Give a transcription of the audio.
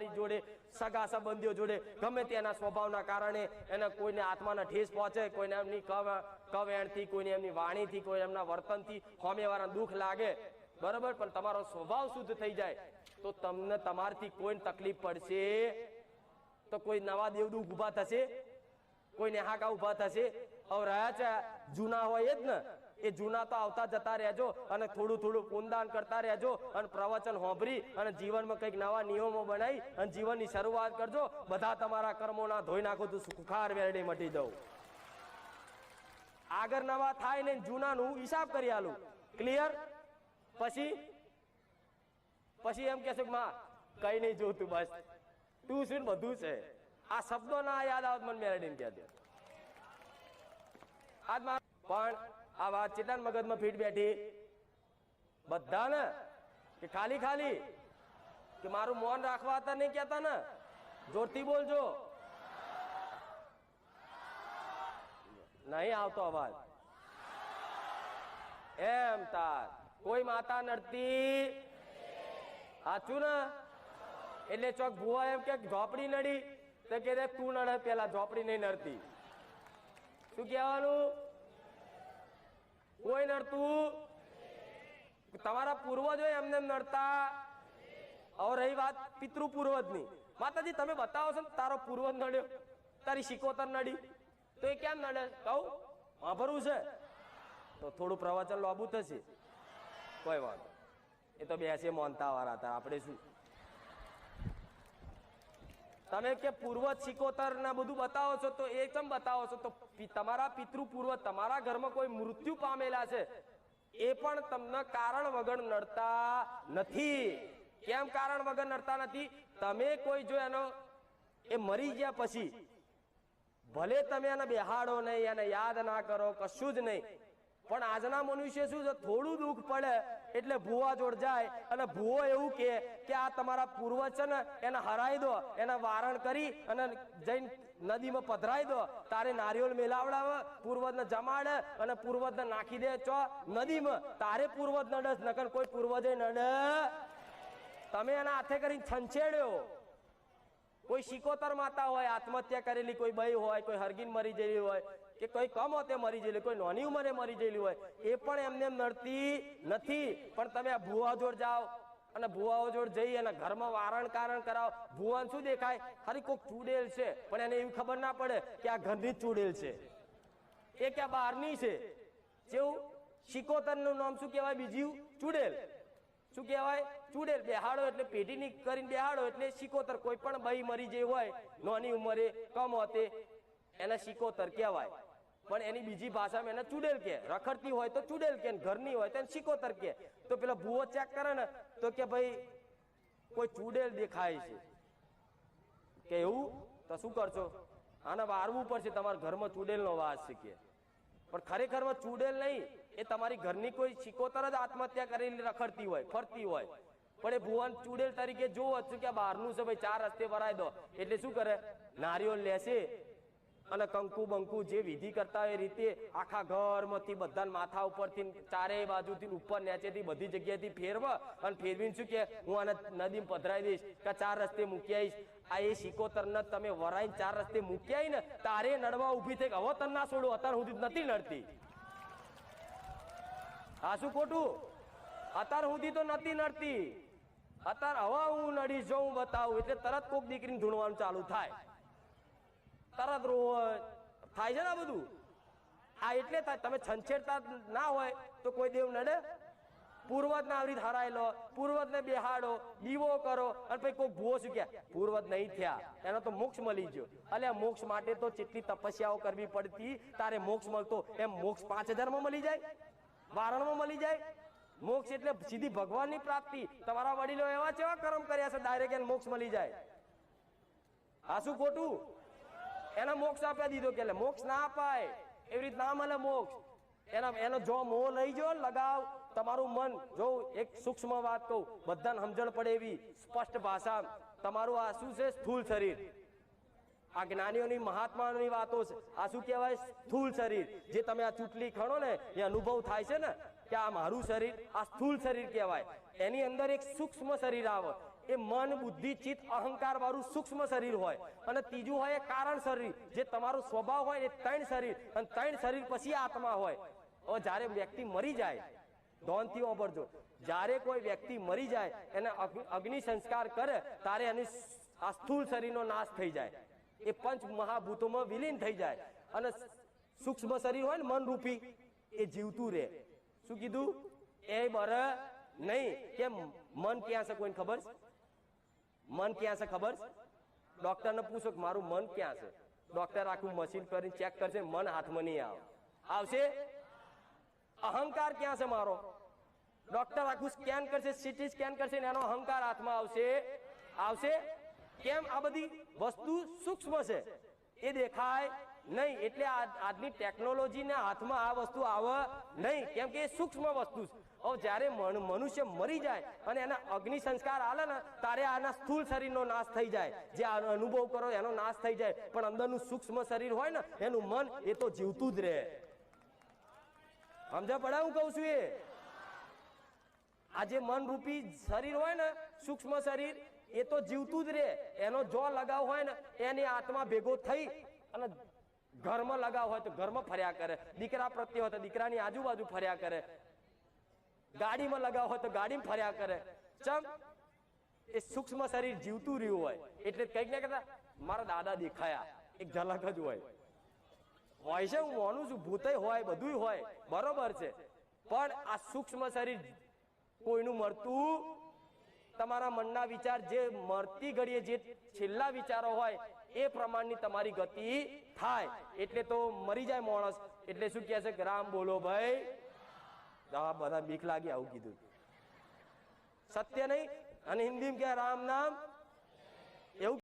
પરિવારી જોડે, સગા સંબંધીઓ જોડે, ગમે તેના સ્વભાવના કારણે એને કોઈને આત્માના ઠેસ પહોંચે, કોઈને એમની કવ, કવેણથી, કોઈને એમની વાણીથી, કોઈ એમના વર્તનથી હોમેવાળા દુઃખ લાગે. બરાબર? પણ તમારો સ્વભાવ શુદ્ધ થઈ જાય. તો તમને તમારથી કોઈને તકલીફ પડશે. તો કોઈ નવા દેવદૂત ઊભા થશે? કોઈ નેહાકા ઊભા થશે? હવે રહ્યા છે જૂના હોય જ ને? એ જૂના તો આવતા જતા રહેજો અને થોડું થોડું પૂનદાન કરતા રહેજો અને પ્રવચન હોંભરી અને જીવનમાં કંઈક નવા નિયમો બનાવી અને જીવનની શરૂઆત કરજો. બધા તમારા કર્મોના ધોઈ નાખો, તો સુખાર વેરડી મટી જવું આગળ નવા થાય ને જૂનાનું હિસાબ કરી આલું. ક્લિયર પછી? પછી એમ કે માં, કઈ નહીં જોતું બસ. તું શું બધું છે. આ શબ્દો ના યાદ આવત, મને મેરેડીને કહેજો આજ પણ આ વાત ચેતન મગજમાં ફીટ બેઠી. બધાને કે ખાલી ખાલી કે મારું મૌન રાખવા હતા નહીં કહેતા ને? જોરથી બોલજો. નહીં આવતો અવાજ. એમ તાર. કોઈ માતા નડતી. સાચું ને? એટલે ચોક ભુવા એમ કે ઝોપડી નડી. તો કે તું નડે, પેલા ઝોપડી નહીં નડતી. શું કહેવાનું? કોઈ નડતું? તમારા પૂર્વજો એમને નડતા? હવે રહી વાત પિતૃ પૂર્વજની માતાજી, તમે બતાવો છો ને, તારો પૂર્વજ નડ્યો, તારી શિકોતર નડી. તો એ કેમ નડે? કહું? વાંભરવું છે. તો થોડું પ્રવચન લાંબુ થશે. કોઈ વાંધો એ તો બેસે મોનતા વાળા હતા. આપણે શું? તમે કે પૂર્વજ સિકોતર ને બધું બતાવો છો, તો એ કેમ બતાવો છો? તો તમારા પિતૃ પૂર્વ, તમારા ઘરમાં કોઈ મૃત્યુ પામેલા છે, એ પણ તમને કારણ વગર નડતા નથી. કેમ કારણ વગર નડતા નથી? તમે કોઈ જો એનો, એ મરી ગયા પછી, ભલે તમે એને બેહાડો નહીં, એને યાદ ના કરો, કશું જ નહીં, પણ આજના મનુષ્ય શું છે? થોડું દુઃખ પડે એટલે ભૂવા જોડ જાય. અને ભૂવો એવું કે કે આ તમારા પૂર્વજ છે ને, એને હરાઈ દો, એને વારણ કરી અને જઈને નદીમાં પધરાઈ દો. તારે નારિયેળ મેલાવડાવે, પૂર્વજને જમાડે અને પૂર્વજને નાખી દે ચો નદીમાં. તારે પૂર્વજ નડસ નકર કોઈ પૂર્વજે નડે. તમે એના હાથે કરીને છંછેડ્યો. કોઈ શિકોતર માતા હોય, આત્મહત્યા કરેલી કોઈ બઈ હોય, કોઈ હરગીન મરી જેવી હોય કે કોઈ કમ હોતે મરી ગયેલી કોઈ નાની ઉંમરે મરી ગયેલી હોય, એ પણ એમને એમ નડતી નથી. પણ તમે આ ભુવા જોડ જાઓ અને ભુવાઓ જોડ જઈ અને ઘરમાં વારણ કારણ કરાવો. ભુવાન શું દેખાય? ખાલી કોઈક ચૂડેલ છે, પણ એને એવી ખબર ના પડે કે આ ઘરની ચૂડેલ છે. એ ક્યાં બહારની છે? જેવું શિકોતરનું નામ શું કહેવાય બીજું? ચૂડેલ. શું કહેવાય? ચૂડેલ. બેહાડો એટલે પેઢીની કરીને બેહાડો એટલે સિકોતર કોઈ પણ બઈ મરી જે હોય, નાની ઉંમરે, કમ હોતે, એને શિકોતર કહેવાય. પણ એની બીજી ભાષામાં એને ચૂડેલ કે, રખડતી હોય તો ચૂડેલ કે ઘરની હોય તો એને સિકોતર કે. તો પેલો ભૂવો ચેક કરે ને, તો કે ભાઈ, કોઈ ચૂડેલ દેખાય છે. કે એવું? તો શું કરશો? આને વારવું પડશે, તમારા ઘરમાં ચૂડેલનો વાસ છે કે. પણ ખરેખરમાં ચૂડેલ નહીં, એ તમારી ઘરની કોઈ શીકોતર જ આત્મહત્યા કરેલી રખડતી હોય, ફરતી હોય. પણ એ ભુવન ચૂડેલ તરીકે જોવો છું કે બહારનું છે, ભાઈ ચાર રસ્તે ભરાઈ દો. એટલે શું કરે? નારિયેળ લેશે અને કંકુ બંકુ જે વિધિ કરતા હોય એ રીતે આખા ઘરમાંથી બધા માથા ઉપરથી ચારેય બાજુથી ઉપર નીચેથી બધી જગ્યાએથી ફેરવ અને ફેરવીને શું કે, હું આને નદીમાં પધરાઈ દઈશ કે ચાર રસ્તે મૂકી આવીશ. આ એ શિકોતરને તમે વરાઈને ચાર રસ્તે મૂકી આવી ને તારે નડવા ઊભી થઈ હવે તને ના છોડું, અત્યારે સુધી નથી નડતી. આ શું ખોટું? અત્યાર સુધી તો નથી નડતી. અત્યારે હવે હું નડી જો હું બતાવું, એટલે તરત કોક દીકરીને ધૂણવાનું ચાલુ થાય. તરત રો થાય છે ને બધું? આ એટલે થાય તમે છંછેડતા ના હોય તો કોઈ દેવ નડે? પૂર્વજ ના આવી લો પૂર્વજ ને બેહાડો, દીવો કરો, અને પછી કોઈ ભૂવો શું ક્યાં પૂર્વજ નહીં થયા, એનો તો મોક્ષ મળી ગયો. એટલે મોક્ષ માટે તો જેટલી તપસ્યાઓ કરવી પડતી, તારે મોક્ષ મળતો, એમ મોક્ષ પાંચ હજારમાં મળી જાય? વારણમાં મળી જાય? મોક્ષ એટલે સીધી ભગવાનની પ્રાપ્તિ. તમારા વડીલો એવા કેવા કર્મ કર્યા છે ડાયરેક્ટ એને મોક્ષ મળી જાય? આ શું ખોટું? એને મોક્ષ આપી દીધો કે મોક્ષ ના અપાય. એવી રીત ના મળે મોક્ષ. એના, એનો જો મોહ લઈ જો લગાવ. તમારું મન, જો એક સૂક્ષ્મ વાત કહું, બધાને સમજણ પડે એવી સ્પષ્ટ ભાષા તમારું આ શું છે સ્થૂળ શરીર. આ જ્ઞાનીઓની, મહાત્માઓની વાતો છે. આ શું કહેવાય? સ્થૂળ શરીર. જે તમે આ ચૂંટલી ખણો ને, એ અનુભવ થાય છે ને, કે આ મારું શરીર, આ સ્થૂળ શરીર કહેવાય. એની અંદર એક સૂક્ષ્મ શરીર આવે એ મન, બુદ્ધિ, ચિત્ત, અહંકાર વાળું સૂક્ષ્મ શરીર હોય. અને ત્રીજું હોય એ કારણ શરીર. જે તમારું સ્વભાવ હોય એ ત્રણ શરીર. અને ત્રણ શરીર પછી આત્મા હોય. જ્યારે વ્યક્તિ મરી જાય, ધોનથી વાપરજો જ્યારે કોઈ વ્યક્તિ મરી જાય, એને અગ્નિ- સંસ્કાર કરે, ત્યારે એની આ સ્થૂળ શરીરનો નાશ થઈ જાય. એ પંચ મહાભૂતોમાં વિલીન થઈ જાય. અને સૂક્ષ્મ શરીર હોય ને મનરૂપી, એ જીવતું રહે. શું કીધું? એ બર નહીં. કેમ? મન ક્યાં છે કોઈને ખબર? મન ક્યાં છે ખબર? ડોક્ટરને પૂછો કે મારું મન ક્યાં છે? ડોક્ટર આખું મશીન કરીને ચેક કરશે, મન હાથમાં નહીં આવે. આવશે? અહંકાર ક્યાં છે મારો? ડોક્ટર આખું સ્કેન કરશે સીટી સ્કેન કરશે ને એનો અહંકાર હાથમાં આવશે. આવશે? કેમ? આ બધી વસ્તુ સૂક્ષ્મ છે. એ દેખાય નહીં. એટલે આજની ટેકનોલોજીના હાથમાં આ વસ્તુ આવે નહીં. કેમ કે એ સૂક્ષ્મ વસ્તુ છે. જ્યારે મનુષ્ય મરી જાય અને એના અગ્નિ સંસ્કાર આલે ને, ત્યારે આના સ્થૂળ શરીરનો નાશ થઈ જાય. જે અનુભવ કરો, એનો નાશ થઈ જાય. પણ અંદરનું સૂક્ષ્મ શરીર હોય ને, એનું મન એ તો જીવતું જ રહે. સમજા પડા હું કહું છું એ? આ જે મનરૂપી શરીર હોય ને, સૂક્ષ્મ શરીર, એ તો જીવતું જ રહે. એનો જો લગાવ હોય ને, એની આત્મા ભેગો થઈ અને ઘરમાં લગાવ હોય તો ઘરમાં ફર્યા કરે. દીકરા પ્રત્યે હોય તો દીકરાની આજુબાજુ ફર્યા કરે. ગાડીમાં લગાવ હોય તો ગાડીમાં ફર્યા કરે. ચમ, એ સૂક્ષ્મ શરીર જીવતું રહ્યું હોય. એટલે કંઈક ને કહેતા મારા દાદા દેખાયા. એક ઝલક જ હોય. હોય છે, હું માનું છું, ભૂતય હોય બધું હોય. બરોબર છે. પણ આ સૂક્ષ્મ શરીર કોઈનું મરતું તમારા મનના વિચાર જે મરતી ઘડીએ જે છેલ્લા વિચારો હોય, એ પ્રમાણની તમારી ગતિ થાય. એટલે તો મરી જાય માણસ. એટલે શું કહે છે રામ બોલો ભાઈ. બધા બીક લાગી આવું કીધું. સત્ય નહીં અને હિન્દી કે રામ નામ? એવું